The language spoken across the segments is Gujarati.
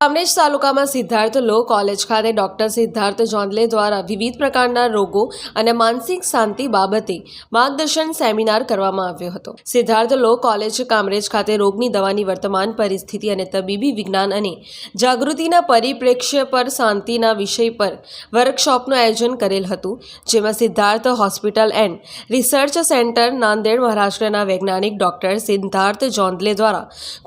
કામરેજ તાલુકામાં સિદ્ધાર્થ લો કોલેજ ખાતે ડોક્ટર સિદ્ધાર્થ જોંદલે દ્વારા વિવિધ પ્રકારના રોગો અને માનસિક શાંતિ બાબતે માર્ગદર્શન સેમિનાર કરવામાં આવ્યો હતો. સિદ્ધાર્થ લો કોલેજ કામરેજ ખાતે રોગની દવાની વર્તમાન પરિસ્થિતિ અને તબીબી વિજ્ઞાન અને જાગૃતિના પરિપ્રેક્ષ્ય પર શાંતિના વિષય પર વર્કશોપનું આયોજન કરેલ હતું, જેમાં Siddharth hospital and research centre Nanded મહારાષ્ટ્રના વૈજ્ઞાનિક ડોક્ટર સિદ્ધાર્થ જોંદલે દ્વારા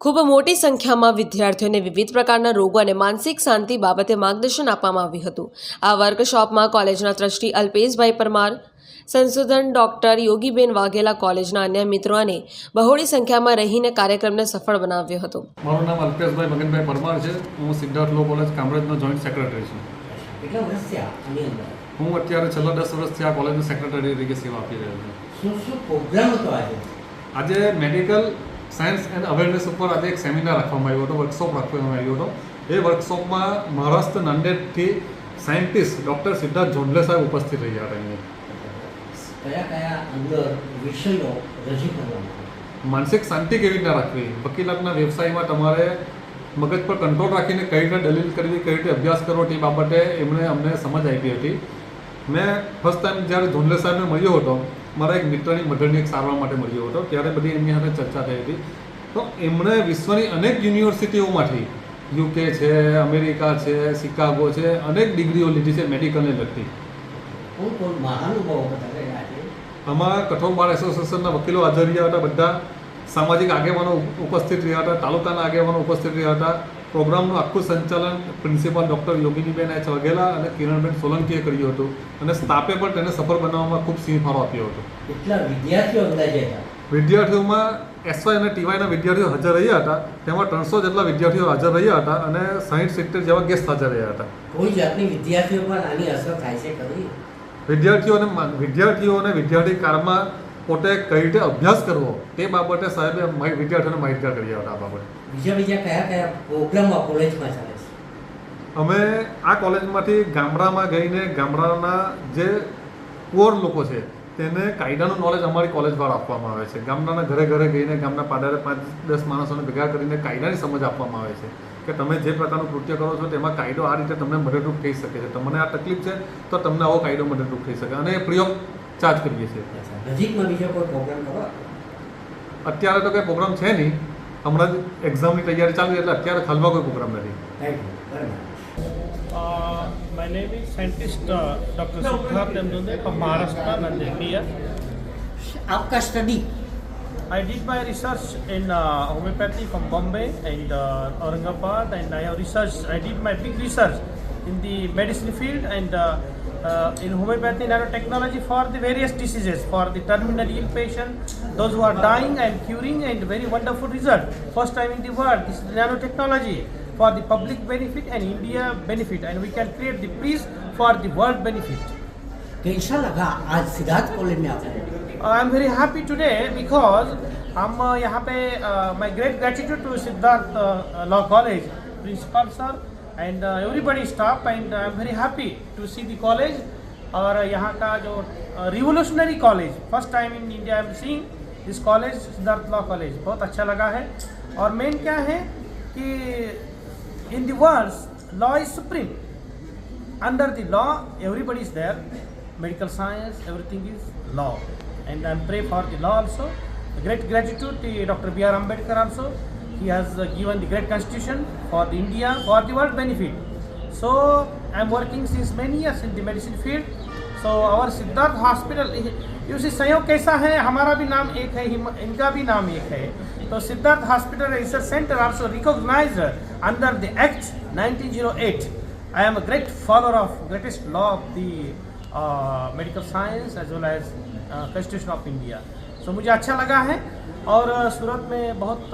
ખૂબ મોટી સંખ્યામાં વિદ્યાર્થીઓને વિવિધ પ્રકારના રોગો અને માનસિક શાંતિ બાબતે માર્ગદર્શન આપવામાં આવ્યું હતું. આ વર્કશોપમાં કોલેજના ટ્રસ્ટી અલ્પેશભાઈ પરમાર સંશોધન ડોક્ટર યોગીબેન વાઘેલા કોલેજના અન્ય મિત્રો અને બહોળી સંખ્યામાં રહીને કાર્યક્રમને સફળ બનાવ્યો હતો. મારું નામ અલ્પેશભાઈ મગનભાઈ પરમાર છે. હું સિદ્ધાર્થ લો કોલેજ કામરેજનો જોઈન્ટ સેક્રેટરી છું. કેટલા વર્ષ થયા આની અંદર? હું અત્યારે છેલ્લા દસ વર્ષથી આ કોલેજનો સેક્રેટરી તરીકે સેવા આપી રહ્યો છું. આજે મેડિકલ સાયન્સ એન્ડ અવેરનેસ ઉપર આજે એક સેમિનાર રાખવામાં આવ્યો હતો વર્કશોપ રાખવામાં આવ્યો હતો. એ વર્કશોપમાં મહારાષ્ટ્ર નાંદેડથી સાયન્ટિસ્ટ ડૉક્ટર સિદ્ધાર્થ જોંડલે સાહેબ ઉપસ્થિત રહ્યા હતા એમની કયા કયા અંદર વિષયો રજૂ કરવામાં માનસિક શાંતિ કેવી રીતના રાખવી? વકીલાતના વ્યવસાયમાં તમારે મગજ પર કંટ્રોલ રાખીને કઈ રીતે દલીલ કરવી કઈ રીતે અભ્યાસ કરવો તે બાબતે એમણે અમને સમજ આપી હતી. મેં ફર્સ્ટ ટાઈમ જ્યારે ધોંડલે સાહેબને મળ્યો હતો મારા એક મિત્રની મધરની એક સારવાર માટે મળ્યો હતો ત્યારે બધી એમની સાથે ચર્ચા થઈ હતી. તો એમણે વિશ્વની અનેક યુનિવર્સિટીઓમાંથી યુકે છે અમેરિકા છે શિકાગો છે અનેક ડિગ્રીઓ લીધી છે મેડિકલને લગતી. અમારા કઠોળ બાર એસોસિએશનના વકીલો હાજર રહ્યા હતા બધા સામાજિક આગેવાનો ઉપસ્થિત રહ્યા હતા તાલુકાના આગેવાનો ઉપસ્થિત રહ્યા હતા. પ્રોગ્રામનું આખું સંચાલન principal doctor Yoginiben H. Vaghela અને કિરણબેન સોલંકીએ કર્યું હતું અને સ્ટાફે પણ તેને સફળ બનાવવામાં ખૂબ સિંહ ફાળો આપ્યો હતો. કેટલા વિદ્યાર્થીઓ વિદ્યાર્થીઓમાં એસવાય અને ટીવાયના વિદ્યાર્થીઓ હાજર રહ્યા હતા. તેમાં ત્રણસો જેટલા વિદ્યાર્થીઓ હાજર રહ્યા હતા અને સાહીઠ સિત્તેર જેવા ગેસ્ટ હાજર રહ્યા હતા. કોઈ જાતની વિદ્યાર્થીઓ પર આની અસર થાય છે ખરી? વિદ્યાર્થીઓને વિદ્યાર્થીઓ વિદ્યાર્થીઓને વિદ્યાર્થી કાળમાં પોતે કઈ રીતે અભ્યાસ કરવો તે બાબતે સાહેબે વિદ્યાર્થીઓને માહિતગાર કરી આવ્યા આ બાબતે. બીજા બીજા કયા કયા પ્રોગ્રામો કોલેજમાં ચાલે છે? અમે આ કોલેજમાંથી ગામડામાં ગઈને ગામડાના જે પુઅર લોકો છે તેને કાયદાનું નોલેજ અમારી કોલેજ દ્વારા આપવામાં આવે છે. ગામડાના ઘરે ઘરે ગઈને ગામના પાડારે પાંચ દસ માણસોને ભેગા કરીને કાયદાની સમજ આપવામાં આવે છે કે તમે જે પ્રકારનું કૃત્ય કરો છો તેમાં કાયદો આ રીતે તમને મદદરૂપ થઈ શકે છે. તમને આ તકલીફ છે તો તમને આવો કાયદો મદદરૂપ થઈ શકે. અને ઓફ ચાર્જ કરીએ છીએ નજીકમાં બીજો કોઈ પ્રોગ્રામ કરો અત્યારે તો કંઈ પ્રોગ્રામ છે નહીં હમણાં જ એક્ઝામની તૈયારી ચાલુ છે એટલે અત્યારે હાલમાં કોઈ પ્રોગ્રામ નથી Uh, is scientist uh, Dr. Siddharth Mdunde from Maharashtra, Nanded, India. Aapka study I did my research in uh, homeopathy from Bombay and uh, Aurangabad, and I have researched. I did my big research in the medicine field and uh, uh, in homeopathy nanotechnology for the various diseases, for the terminally ill patient, those who are dying, I am curing, and very wonderful result. First time in the world, this is nanotechnology for the public benefit and India benefit, and we can create the peace for the world benefit. कैसा लगा आज सिद्धार्थ कॉलेज में आपको I am very happy today because हम uh, यहाँ पे my great gratitude to Siddharth law college principal sir and everybody staff and I am very happy to see the college और यहाँ का जो revolutionary college first time in India I am seeing this college Siddharth law college बहुत अच्छा लगा है। और मेन क्या है कि in the world law is supreme under the law everybody is there medical science everything is law and I am pray for the law also great gratitude doctor B R Ambedkar also he has uh, given the great constitution for the india for the world benefit so i'm working since many years in the medicine field so our siddharth hospital you see संयोग कैसा है हमारा भी नाम एक है हिम- इनका भी नाम एक है तो Siddharth hospital research centre also recognised under the act 1908 I am a great follower of greatest law of the uh, medical science as well as uh, constitution of India. So मुझे अच्छा लगा है और सूरत में बहुत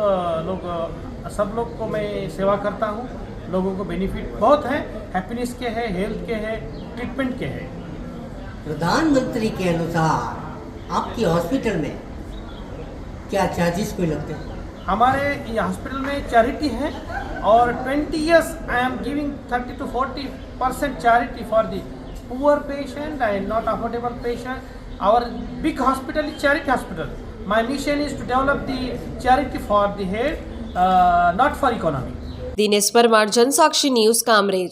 लोग सब लोग को मैं सेवा करता हूँ। लोगों को बेनिफिट बहुत है। हैप्पीनेस के है हेल्थ के है ट्रीटमेंट के है। प्रधानमंत्री के अनुसार आपकी हॉस्पिटल में क्या चार्जेस कोई लगते हैं? हमारे हॉस्पिटल में चैरिटी है और 20 years I am giving 30 to 40 percent charity for the poor patient and not affordable patient our big hospital is charity hospital. My mission is to develop the charity for the head, uh, not for economy. Dinesh Parmar Janasakshi news Kamrej